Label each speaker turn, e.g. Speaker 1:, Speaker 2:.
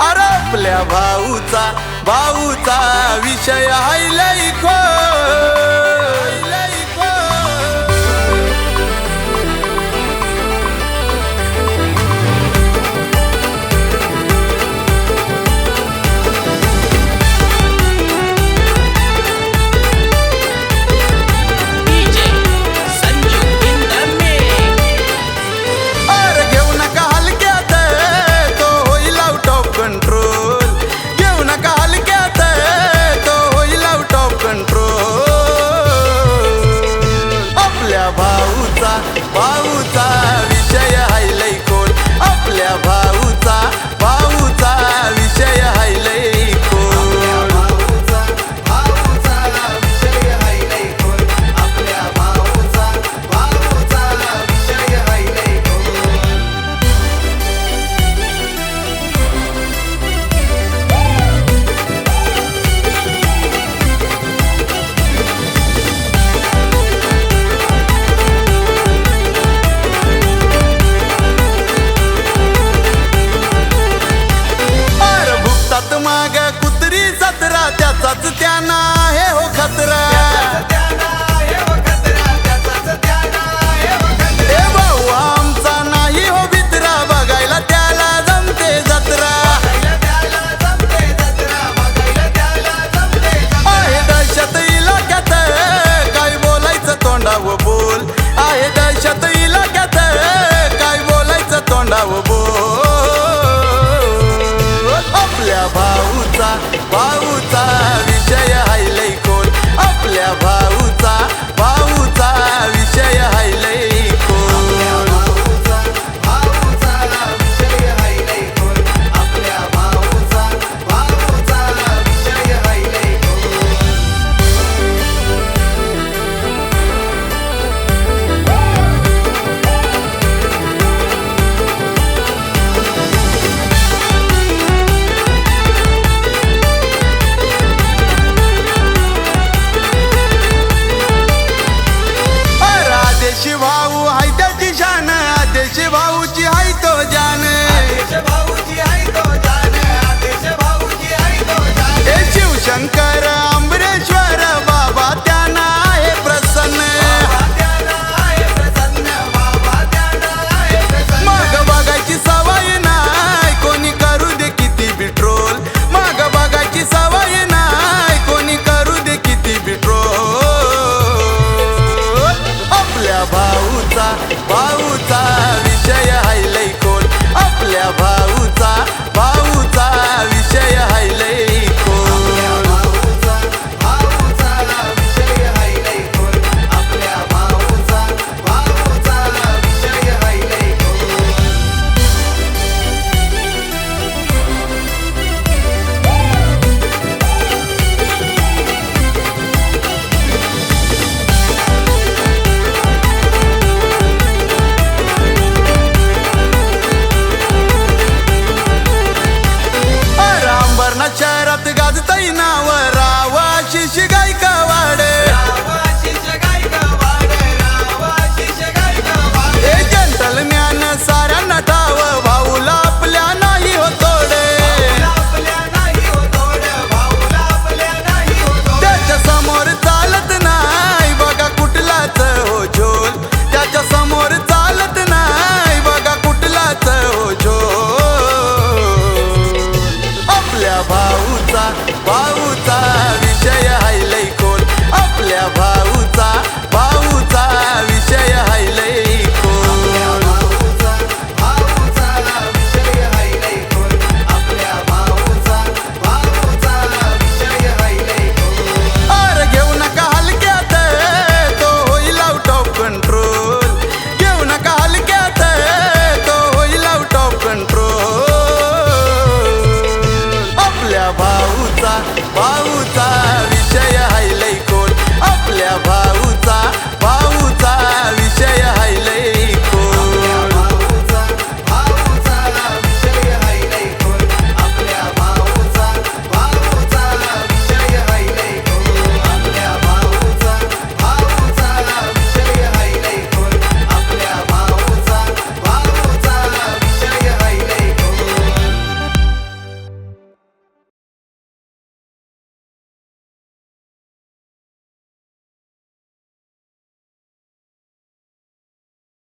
Speaker 1: अरे आपल्या भाऊचा भाऊचा विषया. भाऊचा भाऊचा शहरात गाजताई नावर पाऊचा भाऊचा विषय हायलय कोण? आपल्या भाऊचा